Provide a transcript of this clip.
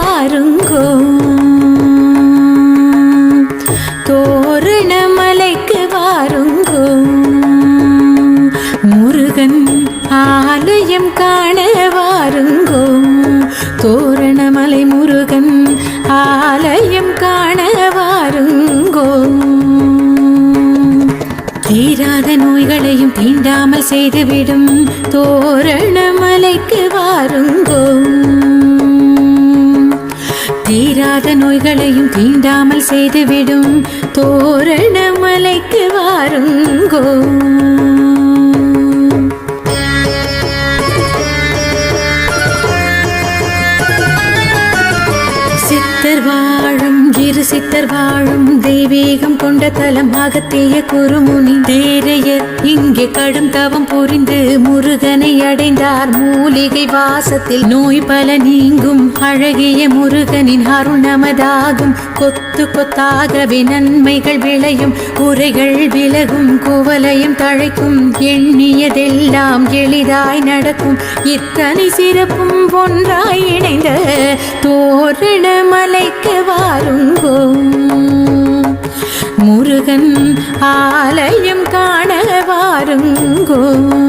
வாருங்கோ தோரணமலைக்கு வாருங்கோ. முருகன் ஆலயம் காண வாருங்கோ. தோரணமலை முருகன் ஆலயம் காண வாருங்கோ. தீராத நோய்களையும் தீண்டாமல் செய்துவிடும் தோரணமலை தீராத நோய்களையும் தீண்டாமல் செய்துவிடும். தோரண மலைக்கு வாருங்கோ. சித்தர் வாழும் இரு சித்தர் வாழும் தெய்வீகம் கொண்ட தலமாக தேய குருமுனி. தேரைய இங்கே கடும் தவம் புரிந்து முருகனை அடைந்தார். மூலிகை வாசத்தில் நோய் பல நீங்கும். அழகிய முருகனின் அருள் நமதாகும் கொத்து கொத்தாகவே நன்மைகள் விளையும். உரைகள் விலகும் குவலையும் தழைக்கும். எண்ணியதெல்லாம் எளிதாய் நடக்கும். இத்தனை சிறப்பும் ஒன்றாய் இணைந்த தோரண மலைக்கு வாருங்கோ. முருகன் ஆலயம் காண வாருங்கோ